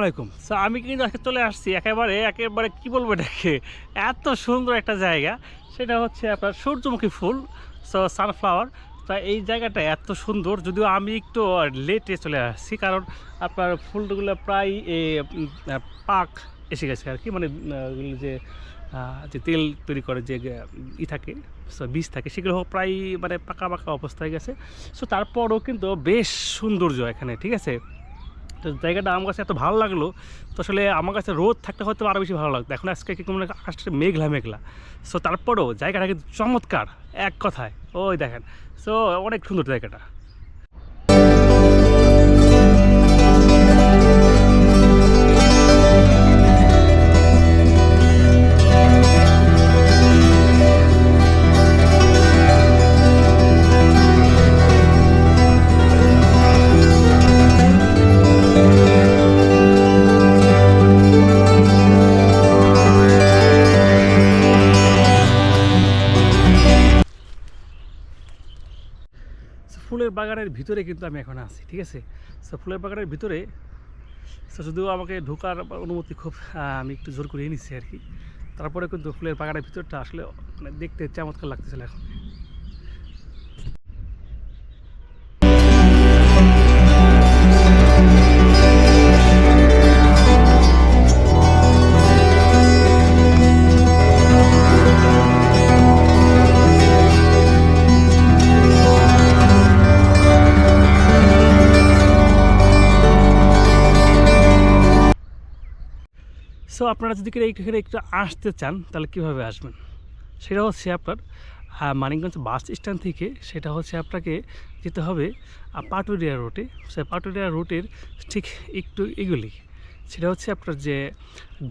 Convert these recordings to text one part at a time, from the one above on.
আলাইকুম। সো আমি কিন্তু আজকে চলে আসছি একেবারে একেবারে কি বলব এটাকে? এত সুন্দর একটা জায়গা। সেটা হচ্ছে আপনার সূর্যমুখী ফুল সো সানফ্লাওয়ার তা এই জায়গাটা এত সুন্দর, যদিও আমি একটু লেটে চলে আসছি, কারণ আপনার ফুলগুলো প্রায় পাক এসে গেছে আর কি মানে যে যে তেল তৈরি করে যে, ই থাকে বীজ থাকে, সেগুলো প্রায় মানে পাকা পাকা অবস্থায় গেছে। সো তারপরও কিন্তু বেশ সৌন্দর্য এখানে, ঠিক আছে? তো জায়গাটা আমার কাছে এত ভালো লাগল। তো আসলে আমার কাছে রোদ থাকতে হয়তো আরও বেশি ভালো লাগতো। এখন আজকে কি মানে আকাশটা মেঘলা মেঘলা। সো তারপরেও জায়গাটা কিন্তু চমৎকার, এক কথায়। ওই দেখেন। সো অনেক সুন্দর জায়গাটা। ফুলের বাগানের ভিতরে কিন্তু আমি এখন আছি, ঠিক আছে? সো ফুলের বাগানের ভিতরে সো যদিও আমাকে ঢোকার অনুমতি খুব আমি একটু জোর করে নিচ্ছি আর কি। তারপরে কিন্তু ফুলের বাগানের ভিতরটা আসলে মানে দেখতে চমৎকার লাগতেছিল এখন। সো আপনারা যদি এখানে একটু আসতে চান, তাহলে কীভাবে আসবেন? সেটা হচ্ছে আপনার মানিকগঞ্জ বাস স্ট্যান্ড থেকে সেটা হচ্ছে আপনাকে যেতে হবে পাটুরিয়া রোডে সে পাটুরিয়া রোডের ঠিক একটু এগুলি। সেটা হচ্ছে আপনার যে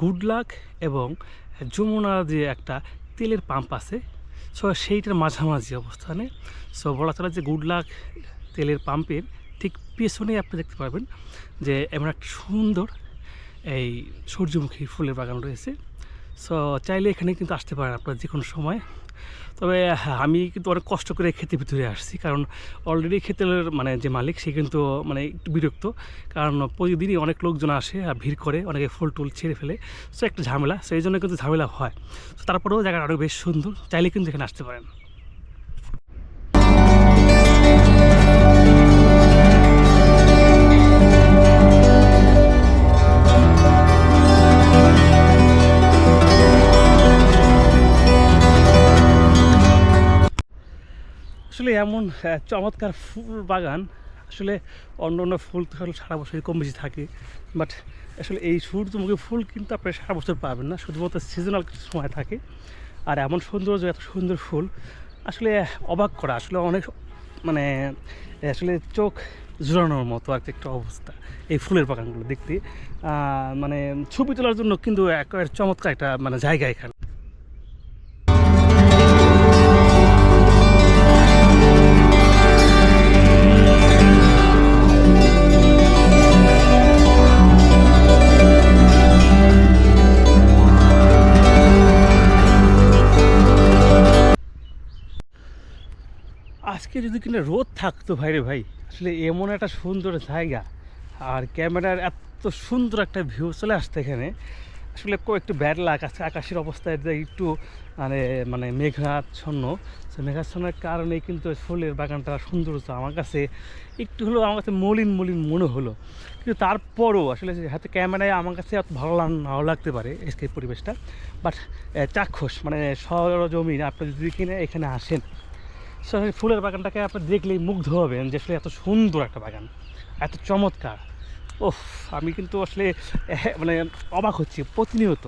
গুডলাক এবং যমুনা যে একটা তেলের পাম্প আছে। সো সেইটার মাঝামাঝি অবস্থানে। সো বলা চলে যে গুডলাক তেলের পাম্পের ঠিক পেছনেই আপনি দেখতে পারবেন যে এমন একটা সুন্দর এই সূর্যমুখী ফুলের বাগান রয়েছে। সো চাইলে এখানে কিন্তু আসতে পারেন আপনার যে কোনো সময়। তবে হ্যাঁ, আমি কিন্তু অনেক কষ্ট করে খেতে ভিতরে আসছি। কারণ অলরেডি ক্ষেতের মানে যে মালিক সে কিন্তু মানে একটু বিরক্ত। কারণ প্রতিদিনই অনেক লোকজন আসে আর ভিড় করে অনেকে ফুল টুল ছেড়ে ফেলে। সো একটা ঝামেলা। সেই জন্য কিন্তু ঝামেলা হয়। তো তারপরেও জায়গাটা আরও বেশ সুন্দর। চাইলে কিন্তু এখানে আসতে পারেন। আসলে এমন চমৎকার ফুল বাগান। আসলে অন্য অন্য ফুল তো সারা বছরই কম বেশি থাকে। বাট আসলে এই সূর্যমুখী ফুল কিন্তু আপনি সারা বছর পাবেন না। শুধুমাত্র সিজনাল কিছু সময় থাকে। আর এমন সৌন্দর্য, এত সুন্দর ফুল, আসলে অবাক করা। আসলে অনেক মানে আসলে চোখ জোরানোর মতো আর একটা অবস্থা এই ফুলের বাগানগুলো দেখতে। মানে ছবি তোলার জন্য কিন্তু একেবারে চমৎকার একটা মানে জায়গা এখানে। আজকে যদি কিনা রোদ থাকতো ভাই রে ভাই, আসলে এমন একটা সুন্দর জায়গা। আর ক্যামেরার এত সুন্দর একটা ভিউ চলে আসছে এখানে। আসলে একটু ব্যাড লাগ আছে, আকাশের অবস্থায় একটু মানে মানে মেঘাচ্ছন্ন। সে মেঘাচ্ছন্নের কারণে কিন্তু ফুলের বাগানটা সৌন্দর্য আমার কাছে। একটু হলেও আমার কাছে মলিন মলিন মনে হলো। কিন্তু তারপরও আসলে হাতে ক্যামেরায় আমার কাছে এত ভালো নাও লাগতে পারে এই পরিবেশটা। বাট চাক্ষুষ মানে সরজমিন, আপনি যদি কিনে এখানে আসেন। ফুলের বাগানটাকে আপনি দেখলেই মুগ্ধ হবেন যে আসলে এত সুন্দর একটা বাগান, এত চমৎকার। ওহ আমি কিন্তু আসলে মানে অবাক হচ্ছি, প্রতিনিয়ত।